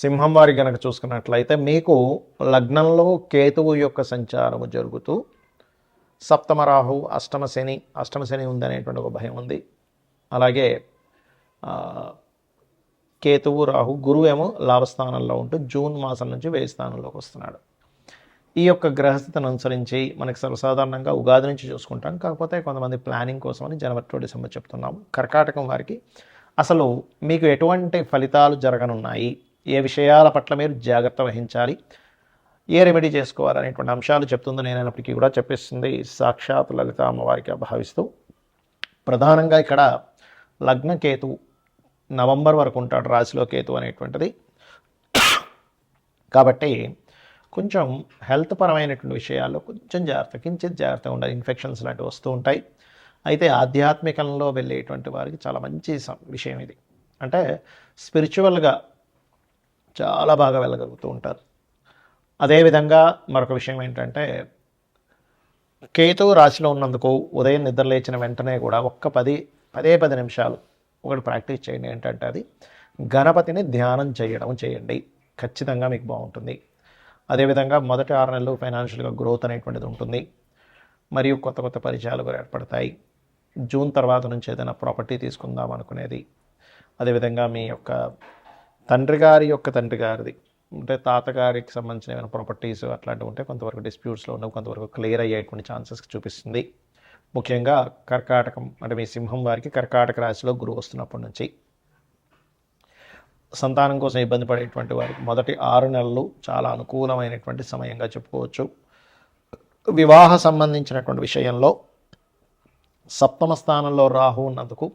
సింహం వారి గనక చూసుకున్నట్లయితే మీకు లగ్నంలో కేతువు యొక్క సంచారము జరుగుతూ సప్తమ రాహు అష్టమ శని అష్టమ శని ఉందనేటువంటి ఒక భయం ఉంది. అలాగే కేతువు రాహు గురువు ఏమో లాభస్థానంలో ఉంటూ జూన్ మాసం నుంచి వేయి స్థానంలోకి వస్తున్నాడు. ఈ యొక్క గ్రహస్థితిని అనుసరించి మనకి సర్వసాధారణంగా ఉగాది నుంచి చూసుకుంటాం. కాకపోతే కొంతమంది ప్లానింగ్ కోసం అని జనవరి టు డిసెంబర్ చెప్తున్నాం కర్కాటకం వారికి అసలు మీకు ఎటువంటి ఫలితాలు జరగనున్నాయి? ఏ విషయాల పట్ల మీరు జాగ్రత్త వహించాలి? ఏ రెమెడీ చేసుకోవాలనేటువంటి అంశాలు చెప్తుంది. నేనైనప్పటికీ కూడా చెప్పిస్తుంది సాక్షాత్ లలిత అమ్మవారికి భావిస్తూ. ప్రధానంగా ఇక్కడ లగ్నకేతు నవంబర్ వరకు ఉంటాడు రాశిలో కేతు అనేటువంటిది. కాబట్టి కొంచెం హెల్త్ పరమైనటువంటి విషయాల్లో కొంచెం జాగ్రత్త కించిత్ జాగ్రత్తగా ఉండాలి. ఇన్ఫెక్షన్స్ లాంటివి వస్తూ ఉంటాయి. అయితే ఆధ్యాత్మికంలో వెళ్ళేటువంటి వారికి చాలా మంచి సం- విషయం ఇది. అంటే స్పిరిచువల్గా చాలా బాగా వెళ్ళగలుగుతూ ఉంటారు. అదేవిధంగా మరొక విషయం ఏంటంటే కేతువు రాశిలో ఉన్నందుకు ఉదయం నిద్ర లేచిన వెంటనే కూడా ఒక్క పది పదే పది నిమిషాలు ఒకటి ప్రాక్టీస్ చేయండి. ఏంటంటే అది గణపతిని ధ్యానం చేయడం చేయండి. ఖచ్చితంగా మీకు బాగుంటుంది. అదేవిధంగా మొదటి ఆరు నెలలు ఫైనాన్షియల్గా గ్రోత్ అనేటువంటిది ఉంటుంది. మరియు కొత్త కొత్త పరిచయాలు కూడా ఏర్పడతాయి. జూన్ తర్వాత నుంచి ఏదైనా ప్రాపర్టీ తీసుకుందాం అనుకునేది. అదేవిధంగా మీ యొక్క తండ్రి గారి యొక్క తండ్రి గారిది. అంటే తాతగారికి సంబంధించిన ఏమైనా ప్రాపర్టీస్ అట్లాంటివి ఉంటే కొంతవరకు డిస్ప్యూట్స్లో ఉన్నవి కొంతవరకు క్లియర్ అయ్యేటువంటి ఛాన్సెస్ చూపిస్తుంది. ముఖ్యంగా కర్కాటకం అంటే మీ సింహం వారికి కర్కాటక రాశిలో గురువు వస్తున్నప్పటి నుంచి. సంతానం కోసం ఇబ్బంది పడేటువంటి వారికి మొదటి ఆరు నెలలు చాలా అనుకూలమైనటువంటి సమయంగా చెప్పుకోవచ్చు. వివాహ సంబంధించినటువంటి విషయంలో సప్తమ స్థానంలో రాహు ఉన్నందుకు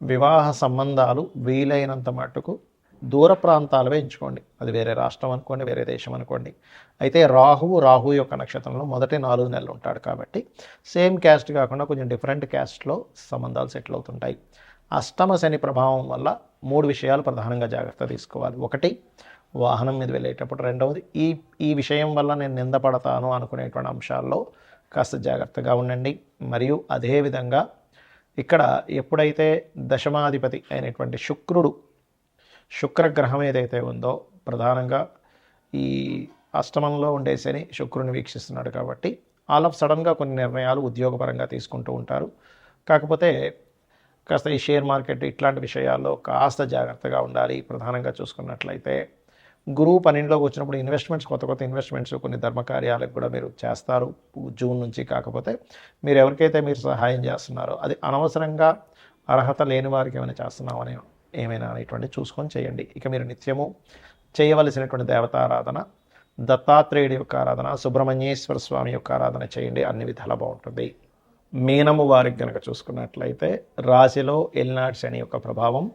వివాహ సంబంధాలు వీలైనంత మటుకు దూర ప్రాంతాలవే ఎంచుకోండి. అది వేరే రాష్ట్రం అనుకోండి వేరే దేశం అనుకోండి. అయితే రాహువు రాహు యొక్క నక్షత్రంలో మొదటి నాలుగు నెలలు ఉంటాడు కాబట్టి సేమ్ క్యాస్ట్ కాకుండా కొంచెం డిఫరెంట్ క్యాస్ట్లో సంబంధాలు సెటిల్ అవుతుంటాయి. అష్టమ శని ప్రభావం వల్ల మూడు విషయాలు ప్రధానంగా జాగ్రత్త తీసుకోవాలి. ఒకటి వాహనం మీద వెళ్ళేటప్పుడు. రెండవది ఈ ఈ విషయం వల్ల నేను నిందపడతాను అనుకునేటువంటి అంశాల్లో కాస్త జాగ్రత్తగా ఉండండి. మరియు అదేవిధంగా ఇక్కడ ఎప్పుడైతే దశమాధిపతి అయినటువంటి శుక్రుడు శుక్రగ్రహం ఏదైతే ఉందో ప్రధానంగా ఈ అష్టమంలో ఉండే శని శుక్రుని వీక్షిస్తున్నాడు కాబట్టి ఆల్ ఆఫ్ సడన్గా కొన్ని నిర్ణయాలు ఉద్యోగపరంగా తీసుకుంటూ ఉంటారు. కాకపోతే కాస్త ఈ షేర్ మార్కెట్ ఇట్లాంటి విషయాల్లో కాస్త జాగ్రత్తగా ఉండాలి. ప్రధానంగా చూసుకున్నట్లయితే గురువు పన్నెండులోకి వచ్చినప్పుడు ఇన్వెస్ట్మెంట్స్ కొత్త కొత్త ఇన్వెస్ట్మెంట్స్ కొన్ని ధర్మకార్యాలకు కూడా మీరు చేస్తారు. జూన్ నుంచి కాకపోతే మీరు ఎవరికైతే మీరు సహాయం చేస్తున్నారో అది అనవసరంగా అర్హత లేని వారికి ఏమైనా చేస్తున్నామని ఏమైనా అనేటువంటి చూసుకొని చేయండి. ఇక మీరు నిత్యము చేయవలసినటువంటి దేవతారాధన దత్తాత్రేయుడి యొక్క ఆరాధన సుబ్రహ్మణ్యేశ్వర స్వామి యొక్క ఆరాధన చేయండి. అన్ని విధాలా బాగుంటుంది. మీనము వారికి కనుక చూసుకున్నట్లయితే రాశిలో ఎల్నాడ్ శని యొక్క ప్రభావం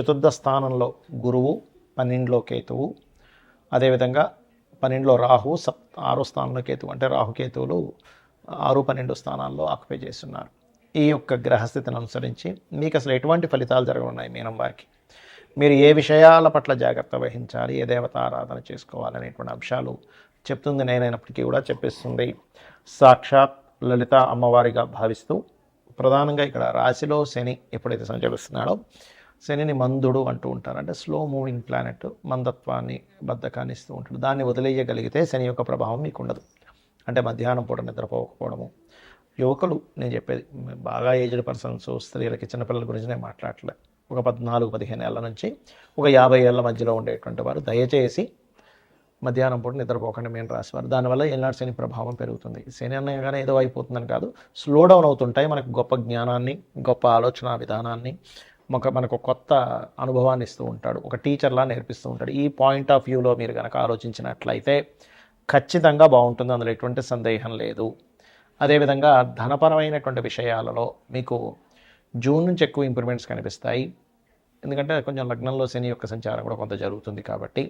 చతుర్థ స్థానంలో గురువు పన్నెండులో కేతువు అదేవిధంగా పన్నెండులో రాహు సప్ ఆరో స్థానంలో కేతువు. అంటే రాహుకేతువులు ఆరు పన్నెండు స్థానాల్లో ఆక్యుపై చేస్తున్నారు. ఈ యొక్క గ్రహస్థితిని అనుసరించి మీకు అసలు ఎటువంటి ఫలితాలు జరగనున్నాయి మీనం వారికి? మీరు ఏ విషయాల పట్ల జాగ్రత్త వహించాలి? ఏ దేవత ఆరాధన చేసుకోవాలనేటువంటి అంశాలు చెప్తుంది నేనైనప్పటికీ కూడా చెప్పిస్తుంది. సాక్షాత్ లలిత అమ్మవారిగా భావిస్తూ ప్రధానంగా ఇక్కడ రాశిలో శని ఎప్పుడైతే సంచరిస్తున్నాడో శనిని మందుడు అంటూ ఉంటారు అంటే స్లో మూవింగ్ ప్లానెట్ మందత్వాన్ని బద్ధకాన్ని ఇస్తూ ఉంటాడు. దాన్ని వదిలేయగలిగితే శని యొక్క ప్రభావం మీకు ఉండదు అంటే మధ్యాహ్నం పూట నిద్రపోకపోవడము యువకులు నేను చెప్పేది బాగా ఏజ్డ్ పర్సన్స్ స్త్రీలకి చిన్నపిల్లల గురించి నేను మాట్లాడలే ఒక పద్నాలుగు పదిహేను ఏళ్ళ నుంచి ఒక యాభై ఏళ్ళ మధ్యలో ఉండేటువంటి వారు. దయచేసి మధ్యాహ్నం పూట నిద్రపోకండి మేము రాసేవారు దానివల్ల ఏనాడు శని ప్రభావం పెరుగుతుంది. శని అనగానే ఏదో అయిపోతుందని కాదు స్లో డౌన్ అవుతుంటాయి మనకు గొప్ప జ్ఞానాన్ని గొప్ప ఆలోచన విధానాన్ని ఒక మనకు కొత్త అనుభవాన్ని ఇస్తూ ఉంటాడు ఒక టీచర్లా నేర్పిస్తూ ఉంటాడు. ఈ పాయింట్ ఆఫ్ వ్యూలో మీరు కనుక ఆలోచించినట్లయితే ఖచ్చితంగా బాగుంటుంది. అందులో ఎటువంటి సందేహం లేదు. అదేవిధంగా ధనపరమైనటువంటి విషయాలలో మీకు జూన్ నుంచి ఎక్కువ ఇంప్రూవ్మెంట్స్ కనిపిస్తాయి. ఎందుకంటే కొంచెం లగ్నంలో శని యొక్క సంచారం కూడా కొంత జరుగుతుంది కాబట్టి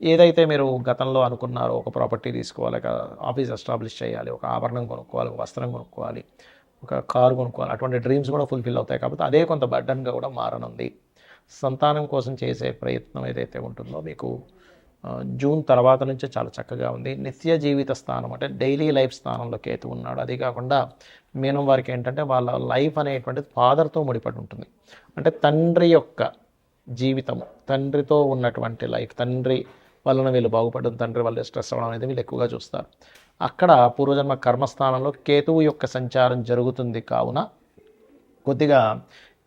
ఏదైతే మీరు గతంలో అనుకున్నారో ఒక ప్రాపర్టీ తీసుకోవాలి ఒక ఆఫీస్ ఎస్టాబ్లిష్ చేయాలి ఒక ఆభరణం కొనుక్కోవాలి ఒక వస్త్రం కొనుక్కోవాలి ఒక కారు కొనుక్కోవాలి అటువంటి డ్రీమ్స్ కూడా ఫుల్ఫిల్ అవుతాయి కాబట్టి అదే కొంత బర్డన్గా కూడా మారనుంది. సంతానం కోసం చేసే ప్రయత్నం ఏదైతే ఉంటుందో మీకు జూన్ తర్వాత నుంచే చాలా చక్కగా ఉంది. నిత్య జీవిత స్థానం అంటే డైలీ లైఫ్ స్థానంలో కేతు ఉన్నాడు. అది కాకుండా మీనం వారికి ఏంటంటే వాళ్ళ లైఫ్ అనేటువంటిది ఫాదర్తో ముడిపడి ఉంటుంది. అంటే తండ్రి యొక్క జీవితము తండ్రితో ఉన్నటువంటి లైఫ్ తండ్రి వలన వీళ్ళు బాగుపడడం తండ్రి వల్ల స్ట్రెస్ అవ్వడం అనేది వీళ్ళు ఎక్కువగా చూస్తారు. అక్కడ పూర్వజన్మ కర్మస్థానంలో కేతువు యొక్క సంచారం జరుగుతుంది కావున కొద్దిగా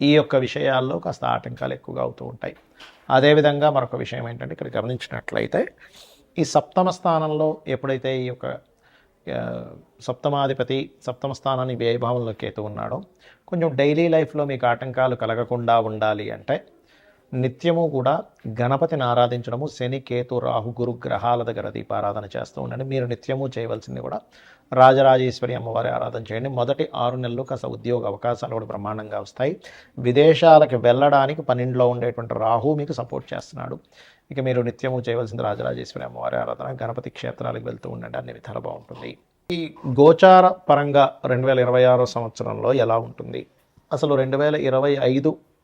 ఈ యొక్క విషయాల్లో కాస్త ఆటంకాలు ఎక్కువగా అవుతూ ఉంటాయి. అదేవిధంగా మరొక విషయం ఏంటంటే ఇక్కడ గమనించినట్లయితే ఈ సప్తమ స్థానంలో ఎప్పుడైతే ఈ యొక్క సప్తమాధిపతి సప్తమ స్థానాన్ని వ్యయభావంలో కేతు ఉన్నాడో కొంచెం డైలీ లైఫ్లో మీకు ఆటంకాలు కలగకుండా ఉండాలి అంటే నిత్యము కూడా గణపతిని ఆరాధించడము శని కేతు రాహు గురు గ్రహాల దగ్గర దీపారాధన చేస్తూ ఉండండి. మీరు నిత్యము చేయవలసింది కూడా రాజరాజేశ్వరి అమ్మవారి ఆరాధన చేయండి. మొదటి ఆరు నెలలు కాస్త ఉద్యోగ అవకాశాలు కూడా బ్రహ్మాండంగా వస్తాయి. విదేశాలకు వెళ్ళడానికి పన్నెండులో ఉండేటువంటి రాహు మీకు సపోర్ట్ చేస్తున్నాడు. ఇక మీరు నిత్యము చేయవలసింది రాజరాజేశ్వరి అమ్మవారి ఆరాధన. గణపతి క్షేత్రాలకు వెళ్తూ ఉండండి. అన్ని విధాలు బాగుంటుంది. ఈ గోచార పరంగా రెండు వేల ఇరవై ఆరో సంవత్సరంలో ఎలా ఉంటుంది? అసలు రెండు వేల ఇరవై ఐదు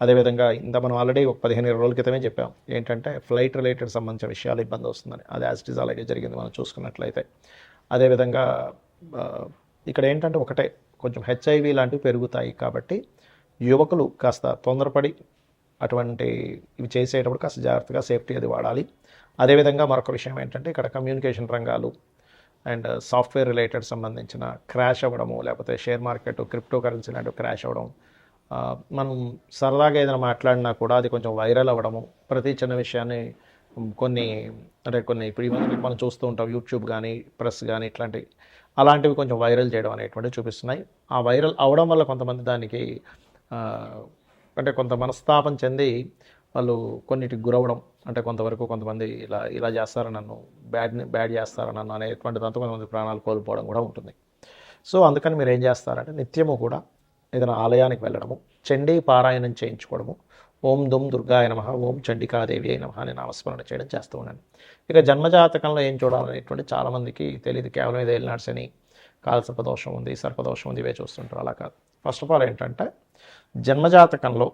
అదేవిధంగా ఇంత మనం ఆల్రెడీ ఒక పదిహేను ఇరవై రోజుల క్రితమే చెప్పాం. ఏంటంటే ఫ్లైట్ రిలేటెడ్ సంబంధించిన విషయాలు ఇబ్బంది వస్తుందని. అది యాజ్ అలాగే జరిగింది మనం చూసుకున్నట్లయితే. అదేవిధంగా ఇక్కడ ఏంటంటే ఒకటే కొంచెం హెచ్ఐవి లాంటివి పెరుగుతాయి కాబట్టి యువకులు కాస్త తొందరపడి అటువంటి ఇవి చేసేటప్పుడు కాస్త జాగ్రత్తగా సేఫ్టీ అది వాడాలి. అదేవిధంగా మరొక విషయం ఏంటంటే ఇక్కడ కమ్యూనికేషన్ రంగాలు అండ్ సాఫ్ట్వేర్ రిలేటెడ్ సంబంధించిన క్రాష్ అవ్వడము లేకపోతే షేర్ మార్కెట్ క్రిప్టో కరెన్సీ లాంటివి క్రాష్ అవ్వడం మనం సరదాగా ఏదైనా మాట్లాడినా కూడా అది కొంచెం వైరల్ అవ్వడము ప్రతి చిన్న విషయాన్ని కొన్ని అంటే కొన్ని ఇప్పుడు మనం చూస్తూ ఉంటాం యూట్యూబ్ కానీ ప్రెస్ కానీ ఇట్లాంటివి అలాంటివి కొంచెం వైరల్ చేయడం అనేటువంటివి చూపిస్తున్నాయి. ఆ వైరల్ అవడం వల్ల కొంతమంది దానికి అంటే కొంత మనస్తాపం చెంది వాళ్ళు కొన్నిటికి గురవడం అంటే కొంతవరకు కొంతమంది ఇలా ఇలా చేస్తారు నన్ను బ్యాడ్ బ్యాడ్ చేస్తారు నన్ను అనేటువంటి దాంతో కొంతమంది ప్రాణాలు కోల్పోవడం కూడా ఉంటుంది. సో అందుకని మీరు ఏం చేస్తారంటే నిత్యము కూడా ఏదైనా ఆలయానికి వెళ్ళడము చండీ పారాయణం చేయించుకోవడము ఓం దుమ్ దుర్గాయ నమ ఓం చండికాదేవి అయిన అని నామస్మరణ చేయడం చేస్తూ ఉన్నాను ఇక జన్మజాతకంలో ఏం చూడాలనేటువంటి చాలామందికి తెలియదు కేవలం ఇది ఏలినాడ్స్ అని కాల ఉంది సర్పదోషం ఉంది ఇవే చూస్తుంటారు. అలా కాదు. ఫస్ట్ ఆఫ్ ఆల్ ఏంటంటే జన్మజాతకంలో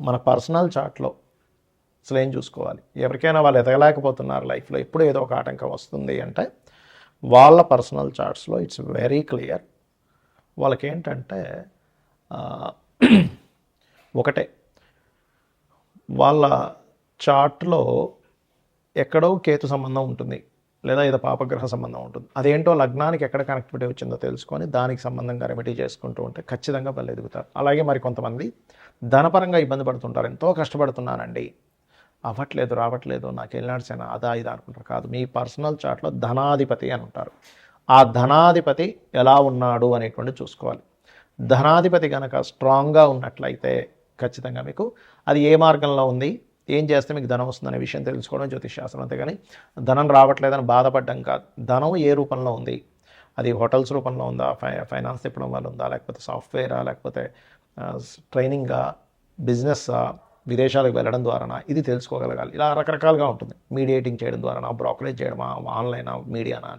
మన పర్సనల్ చార్ట్లో అసలు ఏం చూసుకోవాలి? ఎవరికైనా వాళ్ళు ఎదగలేకపోతున్నారు లైఫ్లో. ఎప్పుడు ఏదో ఒక ఆటంకం వస్తుంది అంటే వాళ్ళ పర్సనల్ చార్ట్స్లో ఇట్స్ వెరీ క్లియర్. వాళ్ళకి ఏంటంటే ఒకటే. వాళ్ళ చార్ట్లో ఎక్కడో కేతు సంబంధం ఉంటుంది. లేదా ఏదో పాపగ్రహ సంబంధం ఉంటుంది. అదేంటో లగ్నానికి ఎక్కడ కనెక్టివిటీ వచ్చిందో తెలుసుకొని దానికి సంబంధంగా రెమెడీ చేసుకుంటూ ఉంటే ఖచ్చితంగా వాళ్ళు ఎదుగుతారు. అలాగే మరి కొంతమంది ధనపరంగా ఇబ్బంది పడుతుంటారు. ఎంతో కష్టపడుతున్నానండి. అవ్వట్లేదు రావట్లేదు నాకు వెళ్ళినాడ్సేనా అదా ఇది అనుకుంటారు. కాదు మీ పర్సనల్ చార్ట్లో ధనాధిపతి అని ఉంటారు. ఆ ధనాధిపతి ఎలా ఉన్నాడు అనేటువంటి చూసుకోవాలి. ధనాధిపతి కనుక స్ట్రాంగ్గా ఉన్నట్లయితే ఖచ్చితంగా మీకు అది ఏ మార్గంలో ఉంది ఏం చేస్తే మీకు ధనం వస్తుందనే విషయం తెలుసుకోవడం జ్యోతిష్ శాస్త్రం అంతేగాని ధనం రావట్లేదని బాధపడడం కాదు. ధనం ఏ రూపంలో ఉంది? అది హోటల్స్ రూపంలో ఉందా? ఫై ఫైనాన్స్ తిప్పడం వల్ల ఉందా? లేకపోతే సాఫ్ట్వేరా? లేకపోతే ట్రైనింగా? బిజినెస్సా? విదేశాలకు వెళ్ళడం ద్వారా ఇది తెలుసుకోగలగాలి. ఇలా రకరకాలుగా ఉంటుంది. మీడియేటింగ్ చేయడం ద్వారా బ్రోకరేజ్ చేయడమా? ఆన్లైనా? మీడియానా?